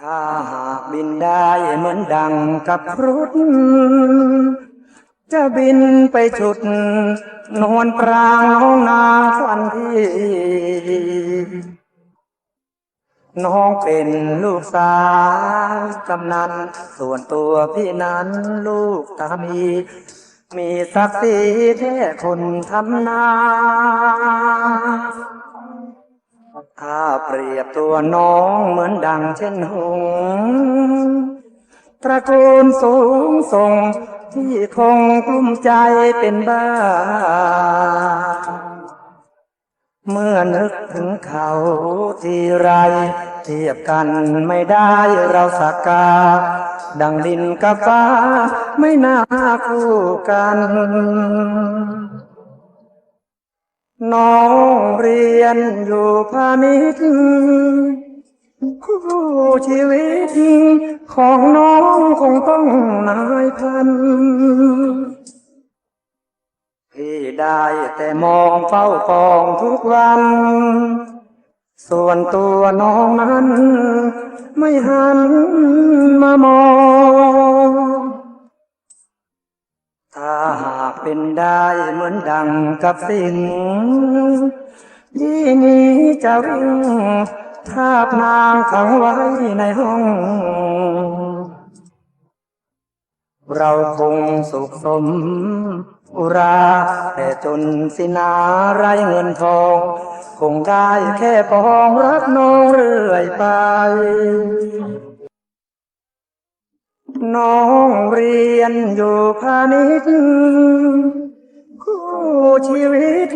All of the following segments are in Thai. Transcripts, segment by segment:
ถ้าหากบินได้เหมือนดังกับครุฑจะบินไปจุด นวลปรางน้องนาฝันพี่ น้องเป็นลูกสาวกำนัน ส่วนตัวพี่นั้นลูกตามี มีศักดิ์ศรีแท้คนทำนา ถ้าเปรียบตัวน้องเหมือนดังเช่นหงตระกูลสูงส่งที่คงกลุ้มใจเป็นบ้า เมื่อนึกถึงเขาทีไร เทียบกันไม่ได้เราสักกา ดังดินกับฟ้าไม่น่าคู่กัน น้องเรียนอยู่พาณิชย์คู่ชีวิต ของน้องคงต้องนายพัน พี่ได้แต่มองเฝ้าปองทุกวัน ส่วนตัวน้องนั้น ไม่หันมามอง ถ้าหา เป็นได้เหมือนดังกับสิ่งที่นี้จะวิ่งทาบนางขังไว้ในห้อง เราคงสุขสมอุรา แต่จนสินาไรเงินทอง คงได้แค่ปองรักน้องเรื่อยไป น้องเรียนอยู่พาณิชย์คู่ชีวิต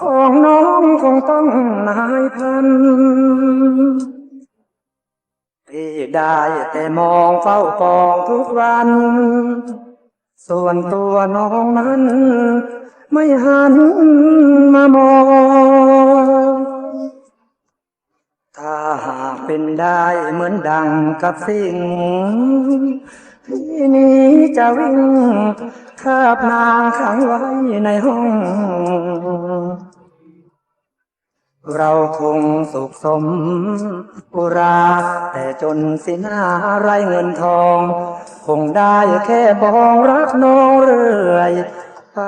ของน้องคงต้องนายพันพี่ได้แต่มองเฝ้าปองทุกวัน ส่วนตัวน้องนั้น ไม่หันมามอง หากเป็นได้เหมือนดังกับสิ่งที่นี้จะวิ่งคาบนางขังไว้ในห้อง เราคงสุขสมอุรา แต่จนสินาไรเงินทอง คงได้แค่บองรักน้องเรื่อยไป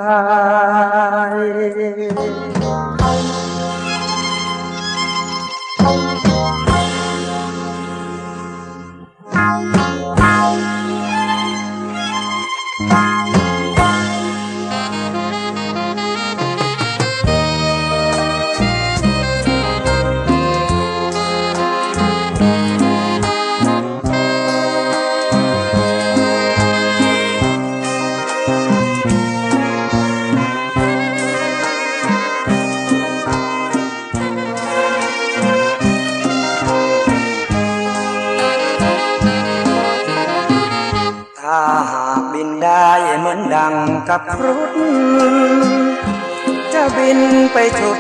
อนดังกับครุฑจะบินไปจุด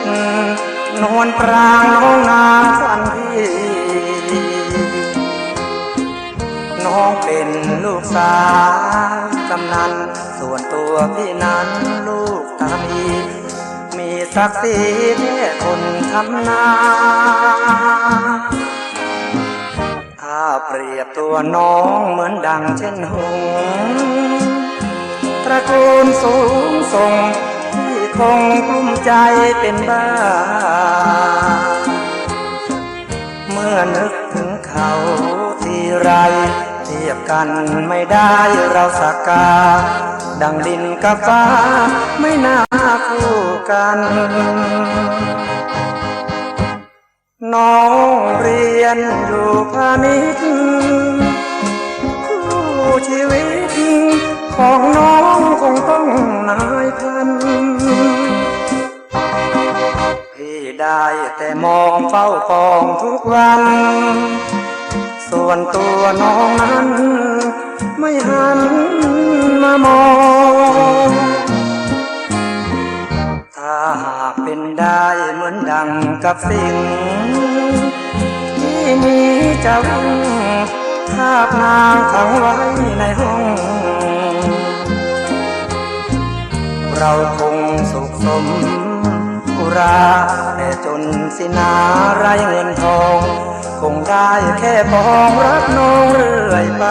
นวลปรางน้องนาฝันพี่น้องเป็นลูกสาวกำนัน ส่วนตัวพี่นั้นลูกตามี มีศักดิ์ศรีแค่คนทำนาถ้าเปรียบตัวน้องเหมือนดังเช่นหง ตระกูลสูงส่งที่คงกลุ้มใจเป็นบ้า เมื่อนึกถึงเขาทีไร เทียบกันไม่ได้เราสักกา ดังดินกับฟ้าไม่น่าคู่กันน้องเรียนอยู่พาณิชย์ มองเฝ้าปองทุกวัน ส่วนตัวน้องนั้น ไม่หันมามอง ถ้าหากเป็นได้เหมือนดังกับสิ่ง ที่นี้จะวิ่งทาบนางขังไว้ในห้อง เราคงสุขสม ราแต่จนสินาไรเงินทอง คงได้แค่ปองรักน้องเรื่อยไป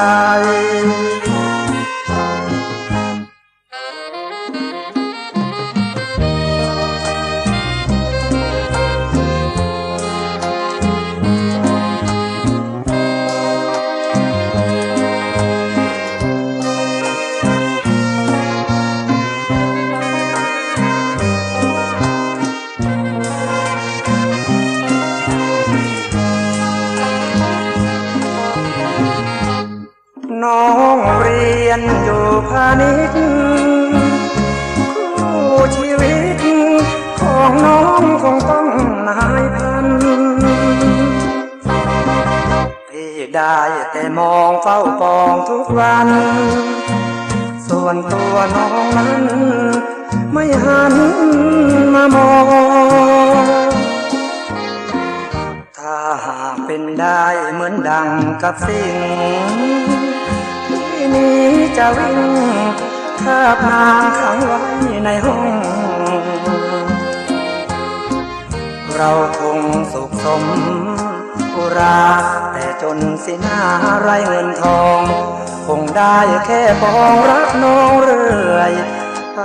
น้องเรียนอยู่พาณิชย์คู่ชีวิต ของน้องคงต้องนายพัน พี่ได้แต่มองเฝ้าปองทุกวัน ส่วนตัวน้องนั้น ไม่หันมามอง ถ้าหากเป็นได้เหมือนดังกับสิ่ง นี้จะวิ่งคาบนางขังไว้ในห้อง เราคงสุขสมอุราแต่จนสินาไรเงินทอง คงได้แค่ปองรักน้องเรื่อยไป